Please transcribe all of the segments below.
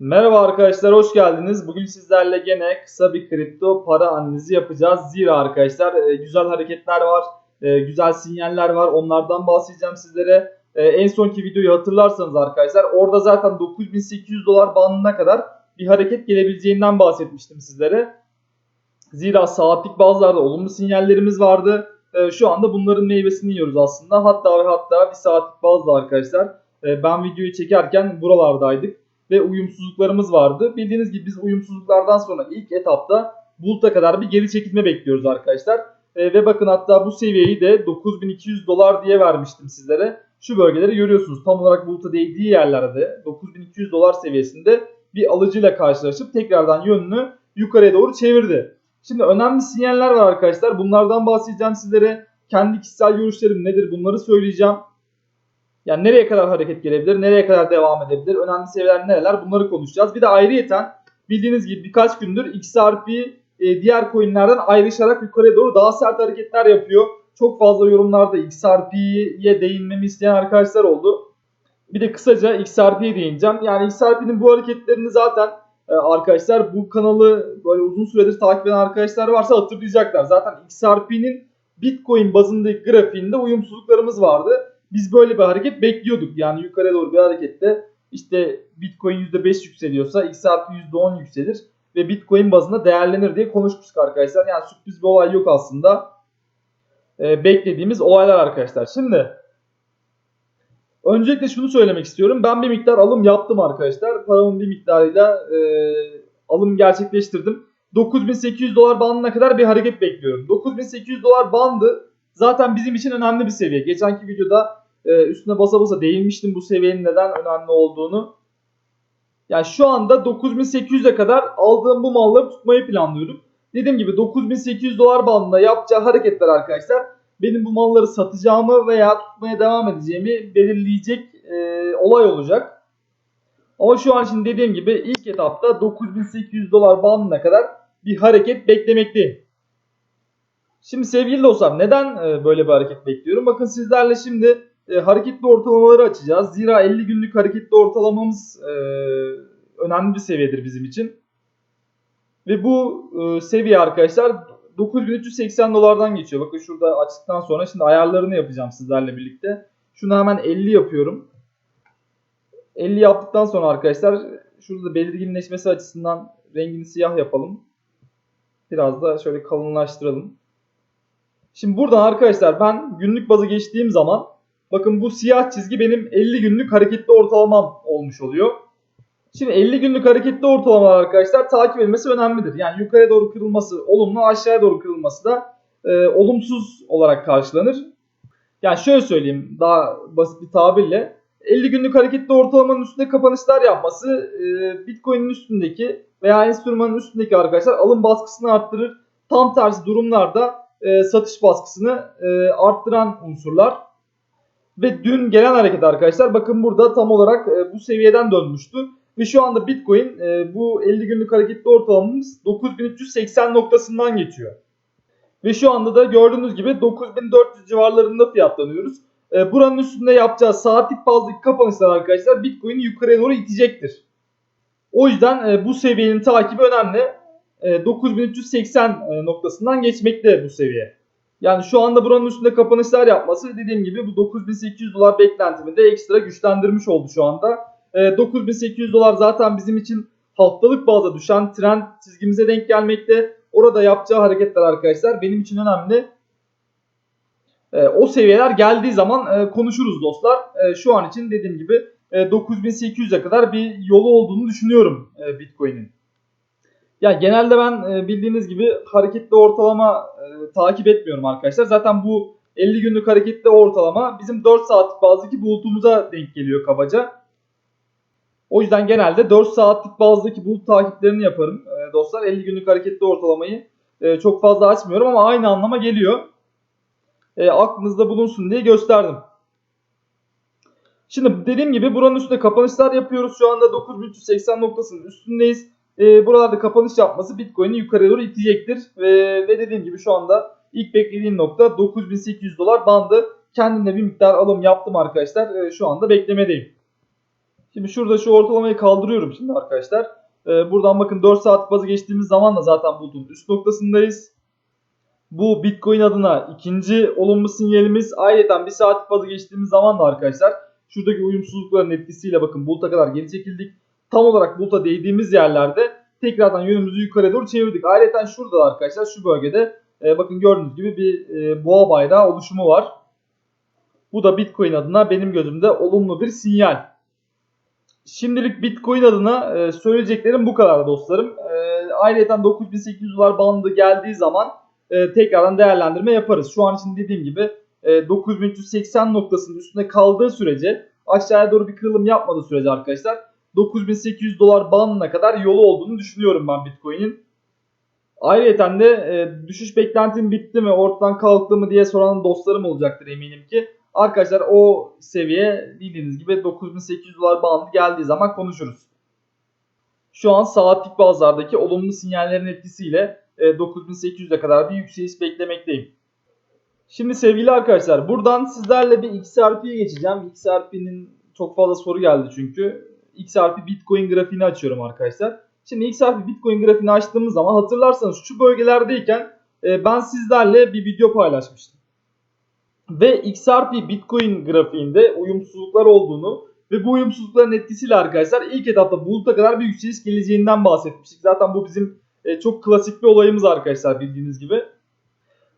Merhaba arkadaşlar hoş geldiniz. Bugün sizlerle gene kısa bir kripto para analizi yapacağız. Zira arkadaşlar e, güzel hareketler var, e, güzel sinyaller var. Onlardan bahsedeceğim sizlere. E, En sonki videoyu hatırlarsanız arkadaşlar orada zaten 9800 dolar bandına kadar bir hareket gelebileceğinden bahsetmiştim sizlere. Zira saatlik bazılarda olumlu sinyallerimiz vardı. Şu anda bunların meyvesini yiyoruz aslında. Hatta ve hatta bir saatlik bazda arkadaşlar ben videoyu çekerken buralardaydık ve uyumsuzluklarımız vardı. Bildiğiniz gibi biz uyumsuzluklardan sonra ilk etapta Bulut'a kadar bir geri çekilme bekliyoruz arkadaşlar. E, ve bakın hatta bu seviyeyi de 9200 dolar diye vermiştim sizlere. Şu bölgeleri görüyorsunuz. Tam olarak Bulut'a değdiği yerlerde 9200 dolar seviyesinde bir alıcıyla karşılaşıp tekrardan yönünü yukarıya doğru çevirdi. Şimdi önemli sinyaller var arkadaşlar. Bunlardan bahsedeceğim sizlere. Kendi kişisel görüşlerim nedir bunları söyleyeceğim. Yani nereye kadar hareket gelebilir, nereye kadar devam edebilir, önemli seviyeler nereler bunları konuşacağız. Bir de ayrıyeten bildiğiniz gibi birkaç gündür XRP e, diğer coinlerden ayrışarak yukarıya doğru daha sert hareketler yapıyor. Çok fazla yorumlarda XRP'ye değinmemi isteyen arkadaşlar oldu. Bir de kısaca XRP'ye değineceğim. Yani XRP'nin bu hareketlerini zaten e, arkadaşlar bu kanalı böyle uzun süredir takip eden arkadaşlar varsa hatırlayacaklar. Zaten XRP'nin Bitcoin bazındaki grafiğinde uyumsuzluklarımız vardı biz böyle bir hareket bekliyorduk. Yani yukarıya doğru bir harekette işte Bitcoin %5 yükseliyorsa XRP %10 yükselir ve Bitcoin bazında değerlenir diye konuşmuştuk arkadaşlar. Yani sürpriz bir olay yok aslında. Ee, beklediğimiz olaylar arkadaşlar. Şimdi öncelikle şunu söylemek istiyorum. Ben bir miktar alım yaptım arkadaşlar. Paramın bir miktarıyla e, alım gerçekleştirdim. 9800 dolar bandına kadar bir hareket bekliyorum. 9800 dolar bandı zaten bizim için önemli bir seviye. Geçenki videoda e, üstüne basa basa değinmiştim bu seviyenin neden önemli olduğunu. Yani şu anda 9800'e kadar aldığım bu malları tutmayı planlıyorum. Dediğim gibi 9800 dolar bandında yapacağı hareketler arkadaşlar benim bu malları satacağımı veya tutmaya devam edeceğimi belirleyecek e, olay olacak. Ama şu an için dediğim gibi ilk etapta 9800 dolar bandına kadar bir hareket beklemekteyim. Şimdi sevgili dostlar neden e, böyle bir hareket bekliyorum? Bakın sizlerle şimdi e, hareketli ortalamaları açacağız. Zira 50 günlük hareketli ortalamamız e, önemli bir seviyedir bizim için. Ve bu seviye arkadaşlar 9380 dolardan geçiyor. Bakın şurada açtıktan sonra şimdi ayarlarını yapacağım sizlerle birlikte. Şunu hemen 50 yapıyorum. 50 yaptıktan sonra arkadaşlar şurada belirginleşmesi açısından rengini siyah yapalım. Biraz da şöyle kalınlaştıralım. Şimdi buradan arkadaşlar ben günlük bazı geçtiğim zaman bakın bu siyah çizgi benim 50 günlük hareketli ortalamam olmuş oluyor. Şimdi 50 günlük hareketli ortalamalar arkadaşlar takip edilmesi önemlidir. Yani yukarıya doğru kırılması olumlu, aşağıya doğru kırılması da e, olumsuz olarak karşılanır. Yani şöyle söyleyeyim daha basit bir tabirle 50 günlük hareketli ortalamanın üstünde kapanışlar yapması e, Bitcoin'in üstündeki veya enstrümanın üstündeki arkadaşlar alım baskısını arttırır. Tam tersi durumlarda e, satış baskısını e, arttıran unsurlar. Ve dün gelen hareket arkadaşlar bakın burada tam olarak e, bu seviyeden dönmüştü. Ve şu anda Bitcoin e, bu 50 günlük hareketli ortalamamız 9380 noktasından geçiyor. Ve şu anda da gördüğünüz gibi 9400 civarlarında fiyatlanıyoruz. E, buranın üstünde yapacağı saatlik bazdaki kapanışlar arkadaşlar Bitcoin'i yukarıya doğru itecektir. O yüzden e, bu seviyenin takibi önemli. E, 9380 e, noktasından geçmekte bu seviye. Yani şu anda buranın üstünde kapanışlar yapması dediğim gibi bu 9800 dolar beklentimi de ekstra güçlendirmiş oldu şu anda. E, 9800 dolar zaten bizim için haftalık bazda düşen trend çizgimize denk gelmekte. Orada yapacağı hareketler arkadaşlar benim için önemli. E, o seviyeler geldiği zaman e, konuşuruz dostlar. E, şu an için dediğim gibi e, 9800'e kadar bir yolu olduğunu düşünüyorum e, Bitcoin'in. Ya genelde ben e, bildiğiniz gibi hareketli ortalama e, takip etmiyorum arkadaşlar. Zaten bu 50 günlük hareketli ortalama bizim 4 saatlik bazdaki bulutumuza denk geliyor kabaca. O yüzden genelde 4 saatlik bazdaki bulut takiplerini yaparım e, dostlar. 50 günlük hareketli ortalamayı çok fazla açmıyorum ama aynı anlama geliyor. E, aklınızda bulunsun diye gösterdim. Şimdi dediğim gibi buranın üstünde kapanışlar yapıyoruz. Şu anda 9380 noktasının üstündeyiz. E, buralarda kapanış yapması Bitcoin'i yukarıya doğru itecektir. Ve, ve dediğim gibi şu anda ilk beklediğim nokta 9800 dolar bandı. Kendimde bir miktar alım yaptım arkadaşlar. E, şu anda beklemedeyim. Şimdi şurada şu ortalamayı kaldırıyorum şimdi arkadaşlar. Ee, buradan bakın 4 saat bazı geçtiğimiz zaman da zaten bulutun üst noktasındayız. Bu Bitcoin adına ikinci olumlu sinyalimiz. Ayrıca 1 saat bazı geçtiğimiz zaman da arkadaşlar şuradaki uyumsuzlukların etkisiyle bakın buluta kadar geri çekildik. Tam olarak buluta değdiğimiz yerlerde tekrardan yönümüzü yukarı doğru çevirdik. Ayrıca şurada da arkadaşlar şu bölgede e, bakın gördüğünüz gibi bir e, boğa bayrağı oluşumu var. Bu da Bitcoin adına benim gözümde olumlu bir sinyal. Şimdilik Bitcoin adına e, söyleyeceklerim bu kadar dostlarım. E, ayrıca 9800 dolar bandı geldiği zaman e, tekrardan değerlendirme yaparız. Şu an için dediğim gibi e, 9380 noktasının üstünde kaldığı sürece aşağıya doğru bir kırılım yapmadığı sürece arkadaşlar 9800 dolar bandına kadar yolu olduğunu düşünüyorum ben Bitcoin'in. Ayrıca de e, düşüş beklentim bitti mi ortadan kalktı mı diye soran dostlarım olacaktır eminim ki. Arkadaşlar o seviye bildiğiniz gibi 9800 dolar bandı geldiği zaman konuşuruz. Şu an saatlik bazlardaki olumlu sinyallerin etkisiyle e, 9800'e kadar bir yükseliş beklemekteyim. Şimdi sevgili arkadaşlar buradan sizlerle bir XRP'ye geçeceğim. XRP'nin çok fazla soru geldi çünkü. XRP Bitcoin grafiğini açıyorum arkadaşlar. Şimdi XRP Bitcoin grafiğini açtığımız zaman hatırlarsanız şu bölgelerdeyken e, ben sizlerle bir video paylaşmıştım. Ve XRP Bitcoin grafiğinde uyumsuzluklar olduğunu ve bu uyumsuzlukların etkisiyle arkadaşlar ilk etapta buluta kadar bir yükseliş geleceğinden bahsetmiştik. Zaten bu bizim e, çok klasik bir olayımız arkadaşlar bildiğiniz gibi.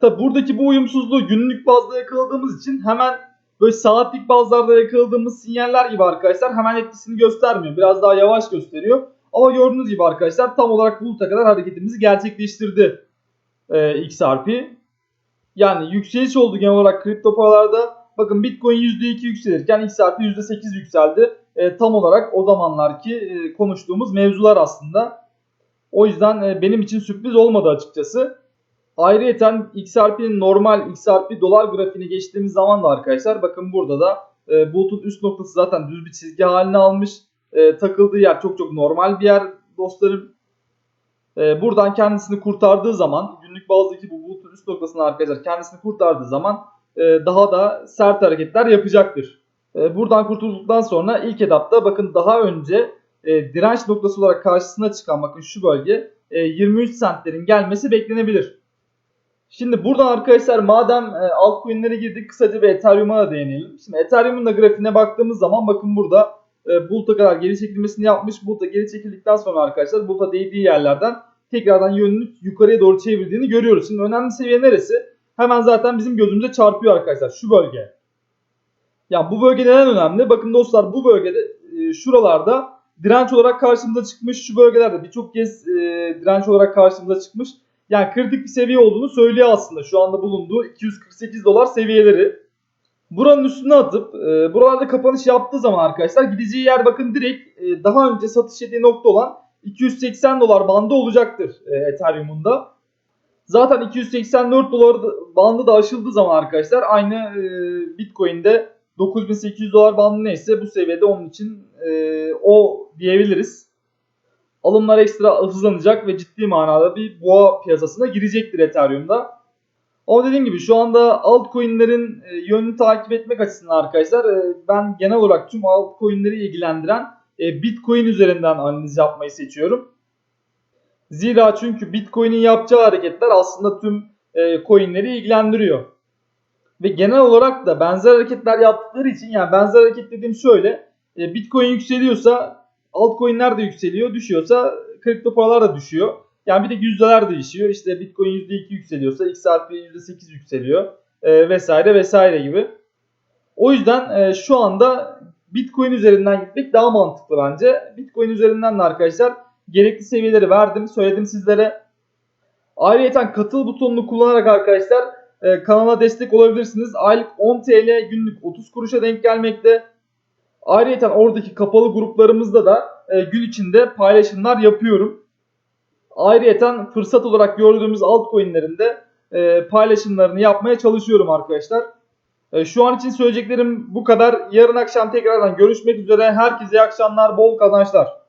Tabi buradaki bu uyumsuzluğu günlük bazda yakaladığımız için hemen böyle saatlik bazlarda yakaladığımız sinyaller gibi arkadaşlar hemen etkisini göstermiyor. Biraz daha yavaş gösteriyor. Ama gördüğünüz gibi arkadaşlar tam olarak buluta kadar hareketimizi gerçekleştirdi e, XRP. Yani yükseliş oldu genel olarak kripto paralarda. Bakın Bitcoin %2 yükselirken XRP %8 yükseldi. E, tam olarak o zamanlarki e, konuştuğumuz mevzular aslında. O yüzden e, benim için sürpriz olmadı açıkçası. Ayrıca XRP'nin normal XRP dolar grafiğine geçtiğimiz zaman da arkadaşlar bakın burada da e, bulutun üst noktası zaten düz bir çizgi haline almış. E, takıldığı yer çok çok normal bir yer dostlarım. E, buradan kendisini kurtardığı zaman günlük bazdaki bu bulutun üst noktasına arkadaşlar kendisini kurtardığı zaman e, daha da sert hareketler yapacaktır. E, buradan kurtulduktan sonra ilk etapta bakın daha önce e, direnç noktası olarak karşısına çıkan bakın şu bölge e, 23 centlerin gelmesi beklenebilir. Şimdi buradan arkadaşlar madem e, altcoin'lere girdik kısaca bir Ethereum'a da değinelim. Şimdi Ethereum'un da grafiğine baktığımız zaman bakın burada e, Bulut'a kadar geri çekilmesini yapmış. Bulut'a geri çekildikten sonra arkadaşlar Bulut'a değdiği yerlerden tekrardan yönünü yukarıya doğru çevirdiğini görüyoruz. Şimdi önemli seviye neresi? Hemen zaten bizim gözümüze çarpıyor arkadaşlar şu bölge. Ya bu bölge neden önemli? Bakın dostlar bu bölgede e, şuralarda direnç olarak karşımıza çıkmış. Şu bölgelerde birçok kez direnç olarak karşımıza çıkmış. Yani kritik bir seviye olduğunu söylüyor aslında. Şu anda bulunduğu 248 dolar seviyeleri. Buranın üstüne atıp e, buralarda kapanış yaptığı zaman arkadaşlar gideceği yer bakın direkt e, daha önce satış ettiği nokta olan 280 dolar bandı olacaktır e, Ethereum'un da. Zaten 284 dolar bandı da aşıldığı zaman arkadaşlar aynı e, Bitcoin'de 9800 dolar bandı neyse bu seviyede onun için e, o diyebiliriz. Alımlar ekstra hızlanacak ve ciddi manada bir boğa piyasasına girecektir Ethereum'da. Ama dediğim gibi şu anda altcoin'lerin e, yönünü takip etmek açısından arkadaşlar e, ben genel olarak tüm altcoin'leri ilgilendiren e, Bitcoin üzerinden analiz yapmayı seçiyorum. Zira çünkü Bitcoin'in yapacağı hareketler aslında tüm coin'leri ilgilendiriyor. Ve genel olarak da benzer hareketler yaptıkları için yani benzer hareket dediğim şöyle. Bitcoin yükseliyorsa altcoin'ler de yükseliyor. Düşüyorsa kripto paralar da düşüyor. Yani bir de yüzdeler değişiyor. İşte Bitcoin %2 yükseliyorsa XRP %8 yükseliyor. E, vesaire vesaire gibi. O yüzden e, şu anda Bitcoin üzerinden gitmek daha mantıklı bence. Bitcoin üzerinden de arkadaşlar gerekli seviyeleri verdim, söyledim sizlere. Ayrıca katıl butonunu kullanarak arkadaşlar e, kanala destek olabilirsiniz. Aylık 10 TL, günlük 30 kuruşa denk gelmekte. Ayrıca oradaki kapalı gruplarımızda da e, gün içinde paylaşımlar yapıyorum. Ayrıca fırsat olarak gördüğümüz altcoin'lerin de e, paylaşımlarını yapmaya çalışıyorum arkadaşlar. E, şu an için söyleyeceklerim bu kadar. Yarın akşam tekrardan görüşmek üzere. Herkese iyi akşamlar, bol kazançlar.